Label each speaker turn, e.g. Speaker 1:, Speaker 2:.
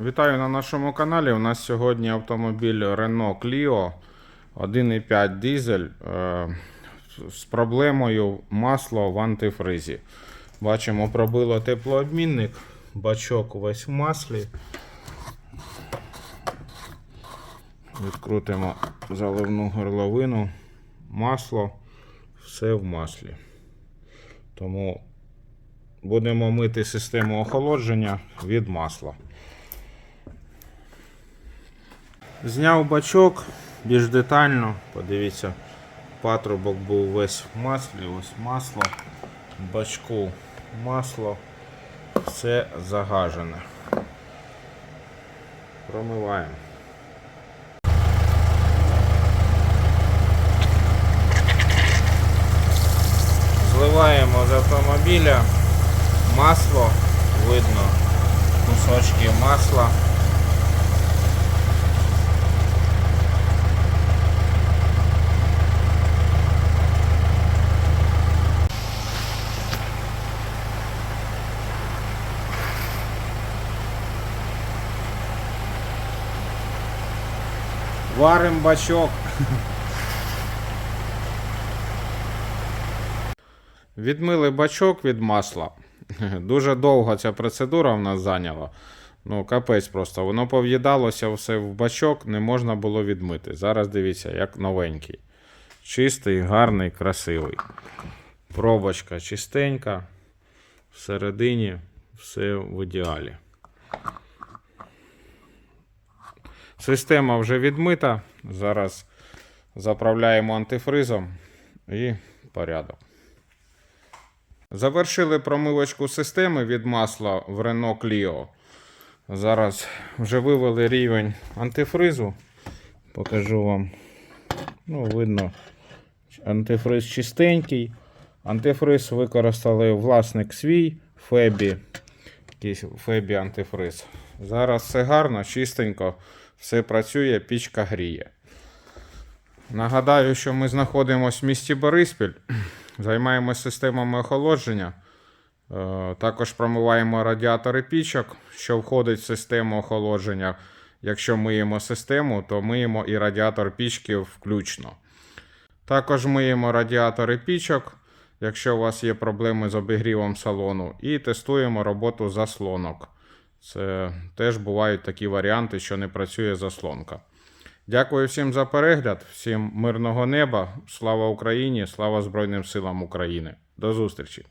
Speaker 1: Вітаю на нашому каналі. У нас сьогодні автомобіль Renault Clio 1,5 дизель е, з проблемою масло в антифризі. Бачимо, пробило теплообмінник, бачок весь в маслі. Відкрутимо заливну горловину. Масло, все в маслі. Тому будемо мити систему охолодження від масла. Зняв бачок більш детально. Подивіться, патрубок був весь в маслі, ось масло, бачку масло, все загажене. Промиваємо. Зливаємо з автомобіля масло, видно кусочки масла. Варим бачок. Відмили бачок від масла. Дуже довго ця процедура в нас зайняла. Ну, капець просто. Воно пов'їдалося все в бачок, не можна було відмити. Зараз дивіться, як новенький. Чистий, гарний, красивий. Пробочка чистенька. Всередині все в ідеалі. Система вже відмита. Зараз заправляємо антифризом і порядок. Завершили промивочку системи від масла в Renault Clio. Зараз вже вивели рівень антифризу. Покажу вам. Ну, видно, антифриз чистенький. Антифриз використали власник свій Фебі. Якийсь Фебі антифриз. Зараз все гарно, чистенько, все працює, пічка гріє. Нагадаю, що ми знаходимося в місті Бориспіль, займаємося системами охолодження. Е, Також промиваємо радіатори пічок, що входить в систему охолодження. Якщо миємо систему, то миємо і радіатор пічки включно. Також миємо радіатори пічок, якщо у вас є проблеми з обігрівом салону, і тестуємо роботу заслонок. Це теж бувають такі варіанти, що не працює заслонка. Дякую всім за перегляд, всім мирного неба. Слава Україні, слава Збройним силам України. До зустрічі!